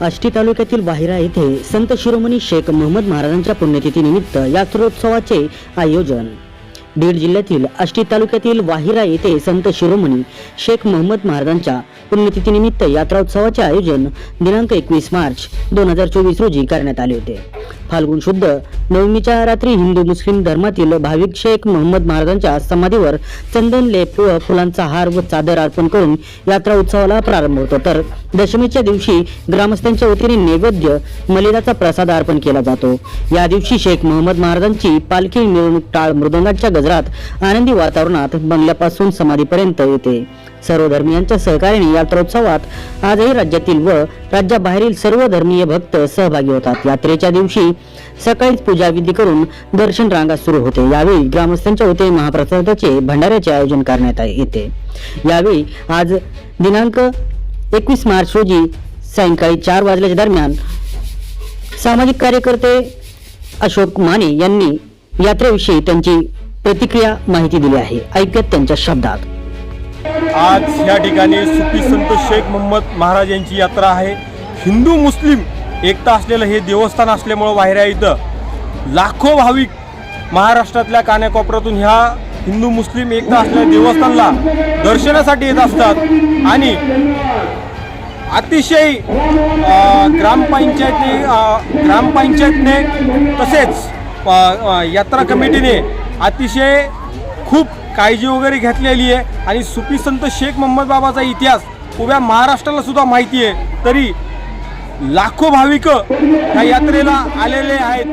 आष्टी तालुक्यातील वाहिरा येथे संत शिरोमणी शेख मोहम्मद महाराजांच्या पुण्यतिथीनिमित्त यात्रोत्सवाचे आयोजन. बीड जिल्ह्यातील आष्टी तालुक्यातील वाहिरा येथे संत शिरोमणी शेख मोहम्मद महाराजांच्या पुण्यतिथीनिमित्त यात्रोत्सवाचे आयोजन दिनांक एकवीस मार्च दोन हजार चोवीस रोजी करण्यात आले होते. फाल्गुन शुद्ध नवमीच्या रात्री हिंदू मुस्लिम धर्मातील भाविक शेख मोहम्मद महाराजांच्या समाधीवर चंदन लेप व फुलांचा हार व चादर अर्पण करून यात्रा उत्सवाला प्रारंभ होतो. तर दशमीच्या दिवशी ग्रामस्थांच्या वतीने नैवेद्य मलिदाचा प्रसाद अर्पण केला जातो. या दिवशी शेख मोहम्मद महाराजांची पालखी मिरवणूक टाळ मृदंगाच्या गजरात आनंदी वातावरणात बंगल्यापासून समाधीपर्यंत येते. सर्व धर्मियांच्या सहकार्याने यात्रोत्सवात आजही राज्यातील व राज्याबाहेरील सर्व धर्मीय भक्त सहभागी होतात. यात्रेच्या दिवशी सकाळीच पूजाविधी करून दर्शन रांगा सुरू होते. यावेळी ग्रामस्थांच्या होते महाप्रसादाचे भंडाऱ्याचे आयोजन करण्यात येते. यावेळी आज दिनांक एकवीस मार्च रोजी सायंकाळी चार वाजल्याच्या दरम्यान सामाजिक कार्यकर्ते अशोक माने यांनी यात्रेविषयी त्यांची प्रतिक्रिया माहिती दिली आहे. ऐकत त्यांच्या शब्दात. आज या ठिकाणी सुफी संत शेख मोहम्मद महाराज यांची यात्रा आहे. हिंदू मुस्लिम एकता असलेलं हे देवस्थान असल्यामुळं वाहिऱ्या इथं. लाखो भाविक महाराष्ट्रातल्या कानाकोपऱ्यातून ह्या हिंदू मुस्लिम एकता असलेल्या देवस्थानला दर्शनासाठी येत असतात. आणि अतिशय ग्रामपंचायतने ग्रामपंचायतने तसेच यात्रा कमिटीने अतिशय खूप काळजी वगैरे घेतलेली आहे. आणि सुफी संत शेख मोहम्मद बाबाचा इतिहास उभ्या महाराष्ट्राला सुद्धा माहिती आहे. तरी लाखो भाविक या यात्रेला आलेले आहेत.